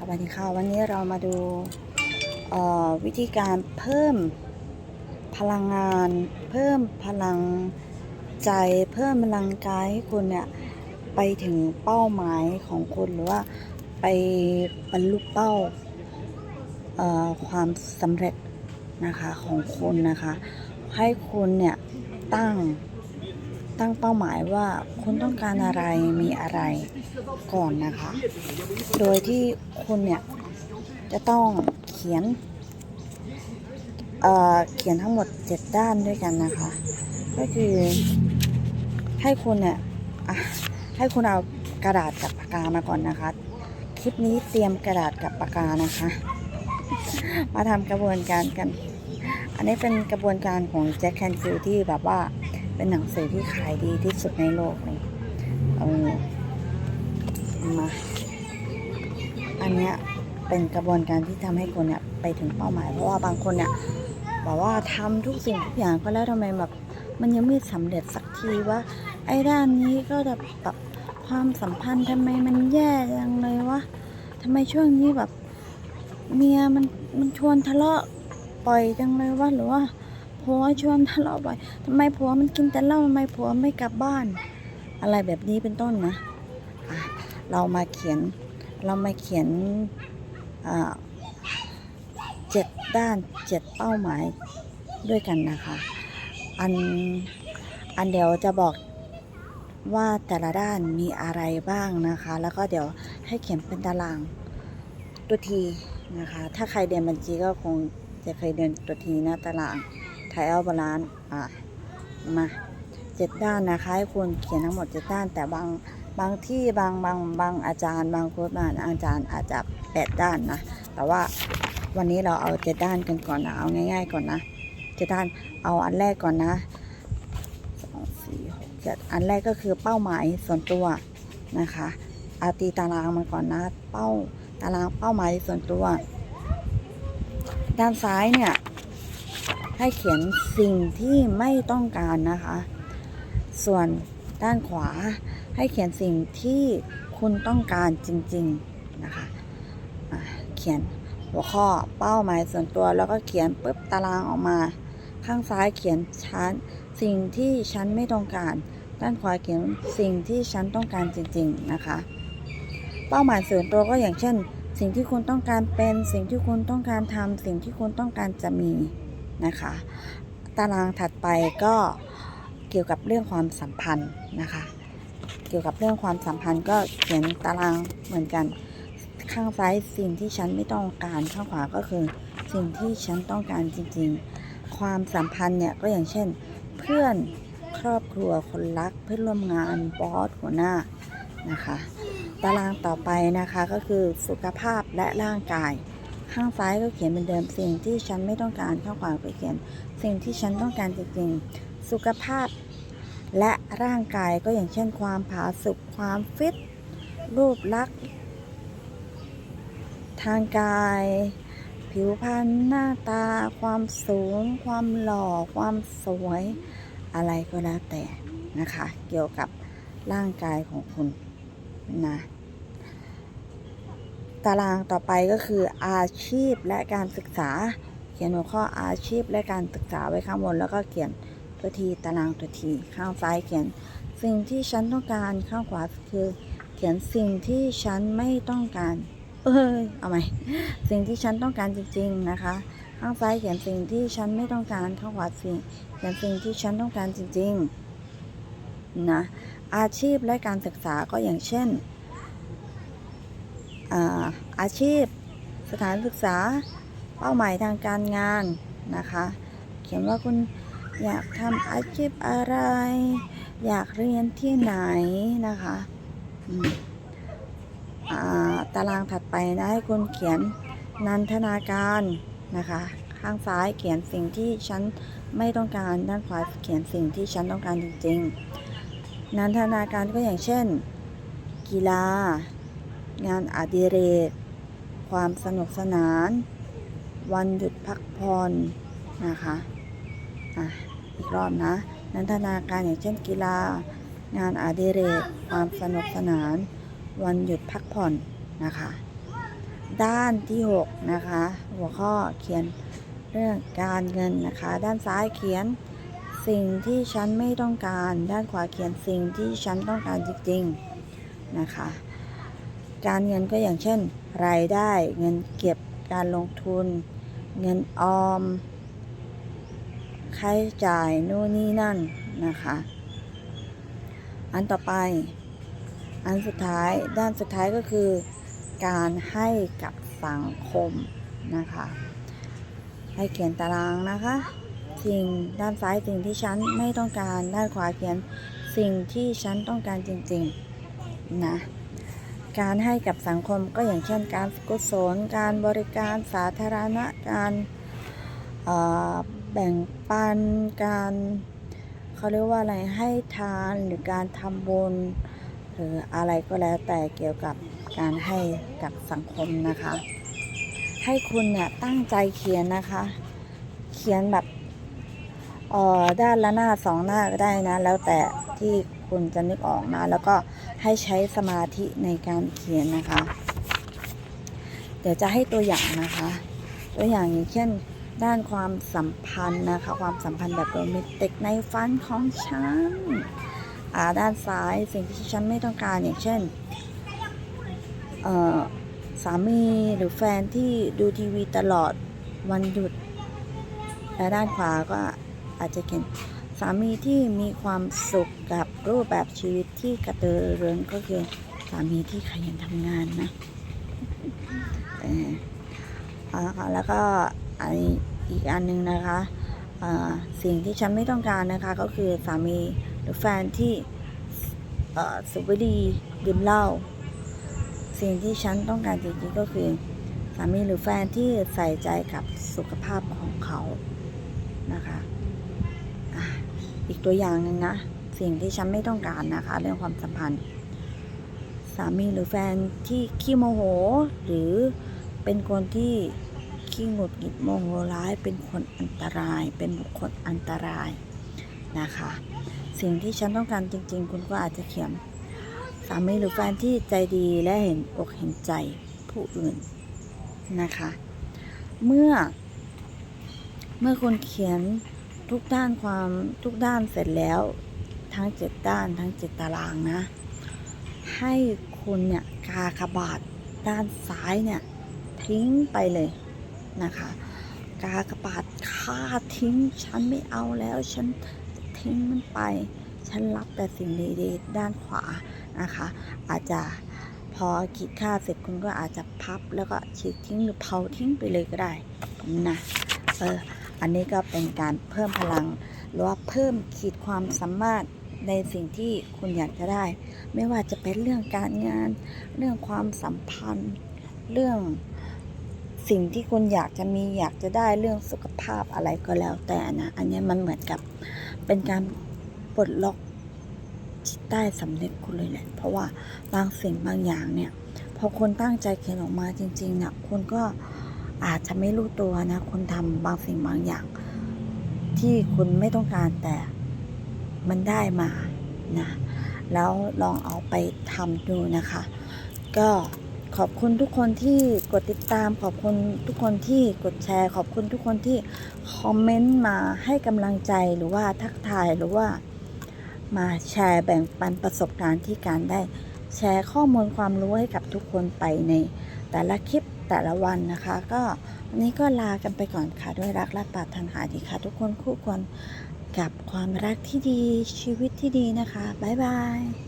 สวัสดีค่ะ วันนี้เรามาดูวิธีการเพิ่มพลังงาน เพิ่มพลังใจ เพิ่มพลังกายให้คุณเนี่ยไปถึงเป้าหมายของคุณหรือว่าไปบรรลุเป้าความสำเร็จนะคะของคุณนะคะ ให้คุณเนี่ยตั้ง ตั้งเป้าหมายว่าคุณต้องการอะไรมีอะไรก่อนนะคะ โดยที่คุณเนี่ยจะต้องเขียนเอ่อเขียนทั้งหมด 7 ด้านด้วยกันนะคะ ก็คือให้คุณเนี่ยให้คุณเอากระดาษกับปากกามาก่อนนะคะ คลิปนี้เตรียมกระดาษกับปากกานะคะ มาทำกระบวนการกัน อันนี้เป็นกระบวนการของแจ็คแคนฟิลที่แบบว่า เป็นหนังสือที่ขายดีที่สุดในโลกเลยเออมาอันเนี้ยเป็นกระบวนการที่ทำให้คนเนี่ยไปถึงเป้าหมาย เพราะว่าบางคนเนี่ยบอกว่าทำทุกสิ่งทุกอย่างก็แล้วทำไมแบบมันยังไม่สำเร็จสักทีว่า ไอ้ด้านนี้ก็จะแบบความสัมพันธ์ทำไมมันแย่จังเลยวะทำไมช่วงนี้แบบเมียมันมันชวนทะเลาะปล่อยจังเลยวะหรือว่า ผัวชวนทะเลาะบ่อยทำไมผัวมันกินแต่เหล้าทำไมผัวไม่กลับบ้าน อะไรแบบนี้เป็นต้นนะะเรามาเขียนเรามาเขียนเจ็ดด้านเจ็ดเป้าหมายด้วยกันนะคะ อันอันเดี๋ยวจะบอกว่าแต่ละด้านมีอะไรบ้างนะคะ แล้วก็เดี๋ยวให้เขียนเป็นตารางตัวทีนะคะ ถ้าใครเรียนบัญชีก็คงจะเคยเรียนตัวทีหนะตาราง ไทยเอาบาลานอะมาเจ็ดด้านนะคะให้คุณเขียนทั้งหมดเจ็ดด้าน แต่บางบางที่บางบางบางอาจารย์บางโค้ชบางอาจารย์อาจจะแปดด้านนะแต่ว่าวันนี้เราเอาเจ็ดด้านกันก่อนนะเอาง่าย ๆ ก่อนนะเจ็ดด้านเอาอันแรกก่อนนะสองสี่หกเจ็ดอันแรกก็คือเป้าหมายส่วนตัวนะคะอาตีตารางมาก่อนนะเป้าตารางเป้าหมายส่วนตัว ด้านซ้ายเนี่ย ให้เขียนสิ่งที่ไม่ต้องการนะคะ ส่วนด้านขวาให้เขียนสิ่งที่คุณต้องการจริงๆนะคะะเขียนหัวข้อเป้าหมายส่วนตัวแล้วก็เขียนปุ๊บตารางออกมา ข้างซ้ายเขียนชั้นสิ่งที่ฉันไม่ต้องการ ด้านขวาเขียนสิ่งที่ฉันต้องการจริง ๆนะคะ เป้าหมายส่วนตัวก็อย่างเช่น สิ่งที่คุณต้องการเป็น สิ่งที่คุณต้องการทำสิ่งที่คุณต้องการจะมี นะคะ ตารางถัดไปก็เกี่ยวกับเรื่องความสัมพันธ์นะคะ เกี่ยวกับเรื่องความสัมพันธ์ก็เขียนตารางเหมือนกัน ข้างซ้ายสิ่งที่ฉันไม่ต้องการข้างขวาก็คือ สิ่งที่ฉันต้องการจริงๆ ความสัมพันธ์เนี่ยก็อย่างเช่น เพื่อนครอบครัวคนรักเพื่อนร่วมงานบอสหัวหน้านะคะ ตารางต่อไปนะคะก็คือสุขภาพและร่างกาย ข้างซ้ายก็เขียนเป็นเดิมสิ่งที่ฉันไม่ต้องการข้างขวาก็เขียน สิ่งที่ฉันต้องการจริงๆสุขภาพ และร่างกายก็อย่างเช่นความผาสุกความฟิต รูปลักษณ์ทางกาย ผิวพรรณหน้าตา ความสูง ความหล่อ ความสวย อะไรก็แล้วแต่นะคะ เกี่ยวกับร่างกายของคุณนะ ตารางต่อไปก็คืออาชีพและการศึกษา เขียนหัวข้ออาชีพและการศึกษาไว้ข้างบน แล้วก็เขียนตัวทีตารางตัวทีข้างซ้ายเขียน สิ่งที่ฉันต้องการข้างขวาคือ เขียนสิ่งที่ฉันไม่ต้องการ เอ้ยเอาใหมสิ่งที่ฉันต้องการจริง ๆนะคะ ข้างซ้ายเขียนสิ่งที่ฉันไม่ต้องการข้างขวาสิ่งเขียนสิ่งที่ฉันต้องการจริง ๆ นะอาชีพและการศึกษาก็อย่างเช่น อาชีพ สถานศึกษา เป้าหมายทางการงานนะคะ เขียนว่าคุณอยากทำอาชีพอะไร อยากเรียนที่ไหนนะคะตารางถัดไปนะให้คุณเขียนนันทนาการนะคะ ข้างซ้ายเขียนสิ่งที่ฉันไม่ต้องการด้านขวาเขียนสิ่งที่ฉันต้องการจริงๆ นันทนาการก็อย่างเช่น กีฬา งานอดิเรก ความสนุกสนาน วันหยุดพักผ่อนนะคะอะอีกรอบนะ นันทนาการอย่างเช่นกีฬา งานอดิเรก ความสนุกสนาน วันหยุดพักผ่อนนะคะ ด้านที่ 6 นะคะ หัวข้อเขียนเรื่องการเงินนะคะ ด้านซ้ายเขียนสิ่งที่ฉันไม่ต้องการ ด้านขวาเขียนสิ่งที่ฉันต้องการจริงๆนะคะ การเงินก็อย่างเช่น รายได้ เงินเก็บการลงทุน เงินออมค่าใช้จ่ายนู่นนี่นั่นนะคะ อันต่อไป อันสุดท้ายด้านสุดท้ายก็คือ การให้กับสังคมนะคะ ให้เขียนตารางนะคะ สิ่งด้านซ้ายสิ่งที่ฉันไม่ต้องการด้านขวาเขียนสิ่งที่ฉันต้องการจริงๆนะ การให้กับสังคมก็อย่างเช่นการกุศลการบริการสาธารณะการแบ่งปันการเขาเรียกว่าอะไรให้ทานหรือการทำบุญหรืออะไรก็แล้วแต่เกี่ยวกับการให้กับสังคมนะคะ ให้คุณเนี่ยตั้งใจเขียนนะคะ เขียนแบบด้านละหน้าสองหน้าก็ได้นะ แล้วแต่ที่คุณจะนึกออกนะ แล้วก็ ให้ใช้สมาธิในการเขียนนะคะ เดี๋ยวจะให้ตัวอย่างนะคะ ตัวอย่างอย่างเช่นด้านความสัมพันธ์นะคะ ความสัมพันธ์แบบโรแมนติกในฝันของฉันอ่าด้านซ้ายสิ่งที่ฉันไม่ต้องการอย่างเช่นเอ่อสามีหรือแฟนที่ดูทีวีตลอดวันหยุด และด้านขวาก็อาจจะเขียน สามีที่มีความสุขกับรูปแบบชีวิตที่กระตือรือร้นก็คือสามีที่ขยันทำงานนะแล้วก็อีกอันหนึ่งนะคะสิ่งที่ฉันไม่ต้องการนะคะก็คือสามีหรือแฟนที่สูบบุหรี่ดื่มเหล้าสิ่งที่ฉันต้องการจริงๆก็คือสามีหรือแฟนที่ใส่ใจกับสุขภาพของเขานะคะ อีกตัวอย่างหนึ่งนะ สิ่งที่ฉันไม่ต้องการนะคะ เรื่องความสัมพันธ์ สามีหรือแฟนที่ขี้โมโห หรือเป็นคนที่ขี้หงุดหงิดโมโหร้ายเป็นคนอันตราย เป็นบุคคลอันตรายนะคะ สิ่งที่ฉันต้องการจริง ๆ คุณก็อาจจะเขียนสามีหรือแฟนที่ใจดีและเห็นอกเห็นใจผู้อื่นนะคะ เมื่อ เมื่อคุณเขียน ทุกด้านความทุกด้านเสร็จแล้ว ทั้งเจ็ดด้านทั้งเจ็ดตารางนะ ให้คุณเนี่ยกากบาทด้านซ้ายเนี่ยทิ้งไปเลยนะคะ กากบาทค่าทิ้งฉันไม่เอาแล้วฉันทิ้งมันไป ฉันรับแต่สิ่งดีๆด้านขวานะคะ อาจจะพอขีดค่าเสร็จคุณก็อาจจะพับแล้วก็ฉีกทิ้งหรือเผาทิ้งไปเลยก็ได้นะเออ อันนี้ก็เป็นการเพิ่มพลัง หรือว่าเพิ่มขีดความสามารถในสิ่งที่คุณอยากจะได้ ไม่ว่าจะเป็นเรื่องการงาน เรื่องความสัมพันธ์ เรื่องสิ่งที่คุณอยากจะมีอยากจะได้เรื่องสุขภาพอะไรก็แล้วแต่นะ อันนี้มันเหมือนกับเป็นการปลดล็อกจิตใต้สำนึกคุณเลยแหละ เพราะว่าบางสิ่งบางอย่างเนี่ย พอคนตั้งใจเขียนออกมาจริงๆเนี่ยคุณก็ อาจจะไม่รู้ตัวนะคุณทำบางสิ่งบางอย่าง ที่คุณไม่ต้องการแต่มันได้มานะแล้วลองเอาไปทำดูนะคะ ก็ขอบคุณทุกคนที่กดติดตาม ขอบคุณทุกคนที่กดแชร์ ขอบคุณทุกคนที่คอมเมนต์มาให้กำลังใจหรือว่าทักทายหรือว่ามาแชร์แบ่งปันประสบการณ์ที่การได้แชร์ข้อมูลความรู้ให้กับทุกคนไปในแต่ละคลิป แต่ละวันนะคะ ก็วันนี้ก็ลากันไปก่อนค่ะ ด้วยรักและปรารถนาดีค่ะ ทุกคนคู่ควรกับความรักที่ดีชีวิตที่ดีนะคะ บ๊ายบาย